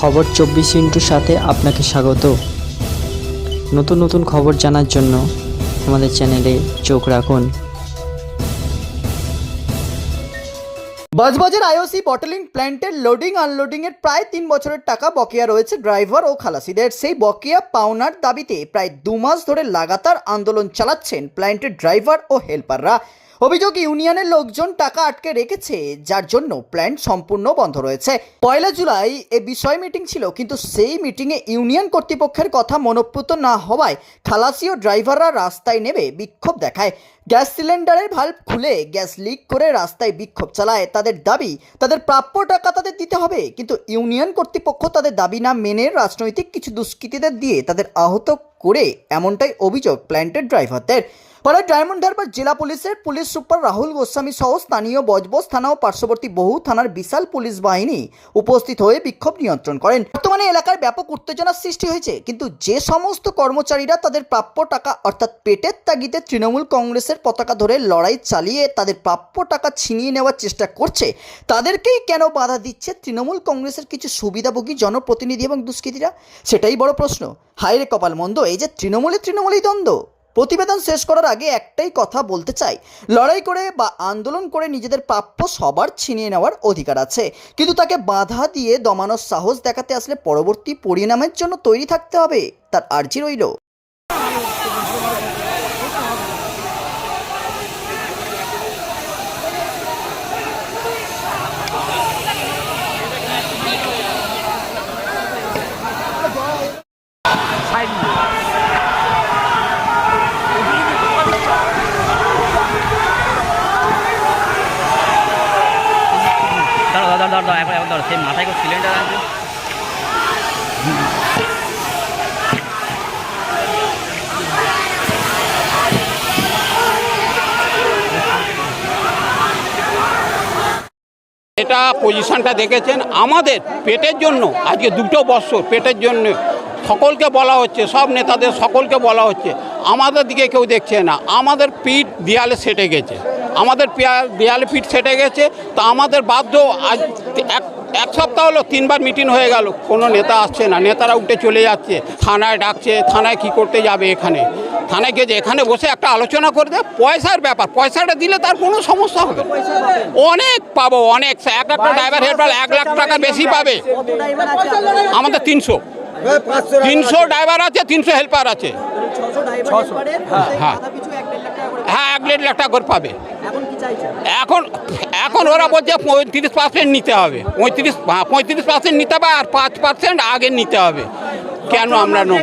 খবর চব্বিশ ইন্টুর সাথে আপনাকে স্বাগত। নতুন নতুন খবর জানার জন্য আমাদের চ্যানেলে চোখ রাখুন। বাজবাজার আইওসি বটলিং প্ল্যান্টের লোডিং আনলোডিং এর প্রায় তিন বছরের টাকা বকেয়া রয়েছে ড্রাইভার ও খালাসিদের। সেই বকেয়া পাওনার দাবিতে প্রায় দু মাস ধরে লাগাতার আন্দোলন চালাচ্ছেন প্ল্যান্টের ড্রাইভার ও হেল্পাররা। অভিযোগ ইউনিয়নের লোকজন টাকা আটকে রেখেছে, যার জন্য প্ল্যান্ট সম্পূর্ণ বন্ধ রয়েছে। পয়লা জুলাই এ বিষয় মিটিং ছিল, কিন্তু সেই মিটিংয়ে ইউনিয়ন কর্তৃপক্ষের কথা মনোপ্রুত না হওয়ায় খালাসি ও ড্রাইভাররা রাস্তায় নেমে বিক্ষোভ দেখায়। গ্যাস সিলিন্ডারের ভাল্ব খুলে গ্যাস লিক করে রাস্তায় বিক্ষোভ চালায়। তাদের দাবি, তাদের প্রাপ্য টাকা তাদের দিতে হবে, কিন্তু ইউনিয়ন কর্তৃপক্ষ তাদের দাবি না মেনে রাজনৈতিক কিছু দুষ্কৃতীদের দিয়ে তাদের আহত করে এমনটাই অভিযোগ প্ল্যান্টের ড্রাইভারদের। পরে ডায়মন্ড হারবার জেলা পুলিশের পুলিশ সুপার রাহুল গোস্বামী সহ স্থানীয় বজবজ থানা ও পার্শ্ববর্তী বহু থানার বিশাল পুলিশ বাহিনী উপস্থিত হয়ে বিক্ষোভ নিয়ন্ত্রণ করেন। বর্তমানে এলাকায় ব্যাপক উত্তেজনার সৃষ্টি হয়েছে, কিন্তু যে সমস্ত কর্মচারীরা তাদের প্রাপ্য টাকা অর্থাৎ পেটের তাগিদে তৃণমূল কংগ্রেসের পতাকা ধরে লড়াই চালিয়ে তাদের প্রাপ্য টাকা ছিনিয়ে নেওয়ার চেষ্টা করছে, তাদেরকেই কেন বাধা দিচ্ছে তৃণমূল কংগ্রেসের কিছু সুবিধাভোগী জনপ্রতিনিধি এবং দুষ্কৃতীরা? সেটাই বড় প্রশ্ন। হায় রে কপাল মন্দ, এই যে তৃণমূলে তৃণমূলেই দ্বন্দ্ব। প্রতিবেদন শেষ করার আগে একটাই কথা বলতে চাই। লড়াই করে বা আন্দোলন করে নিজেদের প্রাপ্য সবার ছিনিয়ে নেওয়ার অধিকার আছে। কিন্তু তাকে বাধা দিয়ে দমানোর সাহস দেখাতে আসলে পরবর্তী পরিণামের জন্য তৈরি থাকতে হবে, তার আর্জি রইল। দাঁড়া একবার একবার সেই মাথায় সিলিন্ডার এটা পজিশনটা দেখেছেন? আমাদের পেটের জন্য, আজকে দুটো বছর পেটের জন্য সকলকে বলা হচ্ছে, সব নেতাদের সকলকে বলা হচ্ছে, আমাদের দিকে কেউ দেখছে না, আমাদের পিঠ দেয়ালে সেটে গেছে। আমাদের পেয়া- দেয়ালে পিঠ সেটে গেছে। তো আমাদের বাধ্য আজ এক এক সপ্তাহ হলো তিনবার মিটিং হয়ে গেল। কোনো নেতা আসছে না। নেতারা উঠে চলে যাচ্ছে। থানায় ডাকছে। থানায় কি করতে যাবে এখানে? থানায় গিয়ে যে এখানে বসে একটা আলোচনা করে দেয়। পয়সার ব্যাপার। পয়সাটা দিলে তার কোনো সমস্যা হবে না। অনেক পাবো অনেক। এক একটা ড্রাইভার হেল্পার এক লাখ টাকা বেশি পাবে। আমাদের তিনশো। তিনশো ড্রাইভার আছে তিনশো হেল্পার আছে। হ্যাঁ। হ্যাঁ এক দেড় লাখ টাকা করে পাবে। এখন এখন ওরা বলছে পঁয়ত্রিশ পার্সেন্ট নিতে হবে। পঁয়ত্রিশ হ্যাঁ, পঁয়ত্রিশ পার্সেন্ট নিতে হবে আর পাঁচ পার্সেন্ট আগে নিতে হবে। কেন আমরা নেব?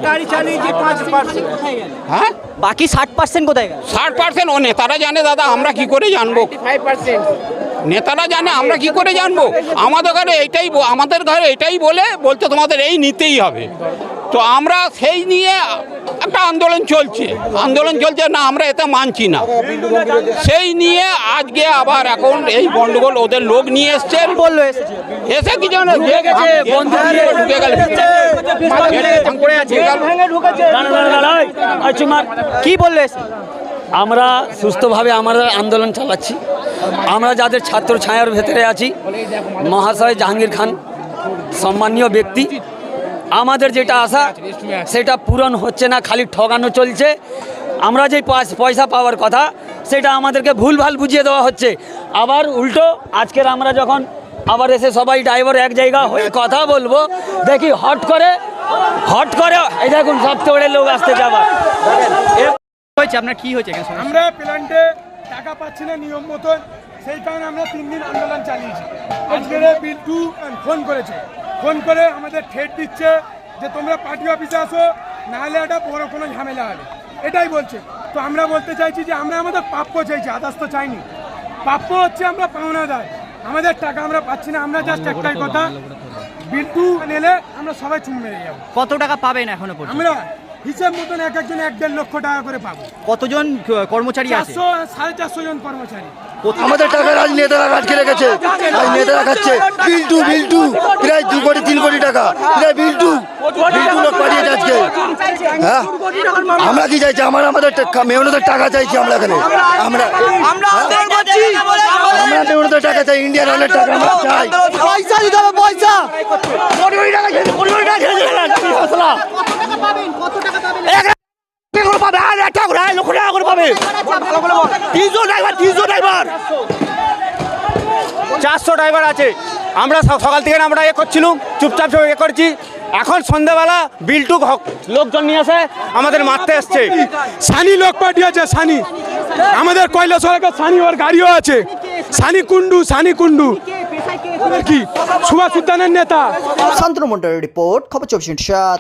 হ্যাঁ? বাকি ষাট পার্সেন্ট কোথায় ষাট পার্সেন্ট ও নেতারা জানে দাদা আমরা কি করে জানব? নেতারা জানে আমরা কি করে জানব? আমাদের ঘরে এইটাই আমাদের ঘরে এটাই বলে বলছে তোমাদের এই নিতেই হবে। তো আমরা সেই নিয়ে একটা আন্দোলন চলছে। আন্দোলন চলছে না আমরা এতে মানছি না। সেই নিয়ে আজকে আবার এখন এই গন্ডগোল ওদের লোক নিয়ে এসছেন বলল এসে কি ঢুকে গেল কি বলল আমরা সুস্থভাবে আমরা আন্দোলন চালাচ্ছি। আমরা যাদের ছাত্র ছায়ার ভেতরে আছি মহাশয় জাহাঙ্গীর খান সম্মানীয় ব্যক্তি আমাদের যেটা আশা সেটা পূরণ হচ্ছে না খালি ঠগানো চলছে। আমরা যে পয়সা পাওয়ার কথা সেটা আমাদেরকে ভুলভাল বুঝিয়ে দেওয়া হচ্ছে। আবার উল্টো আজকের আমরা যখন আবার এসে সবাই ড্রাইভার এক জায়গা হয়ে কথা বলব দেখি হট করে হট করে এই দেখুন সপ্তাহে লোক আসতে যাবার হয়েছে? আপনার কি হয়েছে আমরা প্ল্যান্টে টাকা পাচ্ছি না নিয়ম মতন সেই কারণে আমরা তিন দিন আন্দোলন চালিয়েছি। আজকের বিল্টু ফোন করেছে। ফোন করে আমাদের ঠেট দিচ্ছে যে তোমরা পার্টি অফিসে আসো নাহলে এটা বড় কোনো ঝামেলা হবে। এটাই বলছে। তো আমরা বলতে চাইছি যে আমরা আমাদের প্রাপ্য চাইছি আদার্স তো চাইনি। প্রাপ্য হচ্ছে আমরা পাওনা দেয় আমাদের টাকা আমরা পাচ্ছি না আমরা জাস্ট একটাই কথা বিল্টু নিলে আমরা সবাই চুম মেরে যাব। কত টাকা পাবেন এখনও পর্যন্ত? আমরা হিসেব মতন এক একজন এক দেড় লক্ষ টাকা করে পাবো। কতজন কর্মচারী আছে? চারশো সাড়ে চারশো জন কর্মচারী। আমাদের টাকা আজ নেতারা আটকে রেখেছে। আজ নেতারা খাচ্ছে। বিল্টু বিল্টু প্রায় দু কোটি তিন কোটি টাকা। প্রায় বিল্টু। বিল্টু লোক পাঠিয়েছে আজকে। হ্যাঁ? আমরা কি চাইছি? আমার আমাদের টাকা- মেহনতের টাকা চাইছি আমরা এখানে। আমরা হ্যাঁ? আমরা দেবো তো টাকা চাই ইন্ডিয়ান অনেক টাকা আমরা চাই। পয়সা দিতে হবে পয়সা। কোটি কোটি টাকা কোটি কোটি টাকা খেয়েছে কি মশলা এক লাখ টাকা করে পাবে আর এক করে লক্ষ টাকা করে পাবে। তিনশো ড্রাইভার তিনশো ড্রাইভার চারশো ড্রাইভার আছে। আমরা সকাল থেকে আমরা এ করছিলাম চুপচাপ সব এ করছি। এখন সন্ধ্যাবেলা বিল্টু লোকজন নিয়ে আসে আমাদের মারতে এসছে। সানি লোক পাঠিয়েছে সানি। আমাদের কৈলাসর সানি ওর গাড়িও আছে। সানি কুন্ডু সানি কুন্ডু কি? সুভাষ উদ্যানের নেতা। শান্তনু মন্ডলের রিপোর্ট খবর চব্বিশ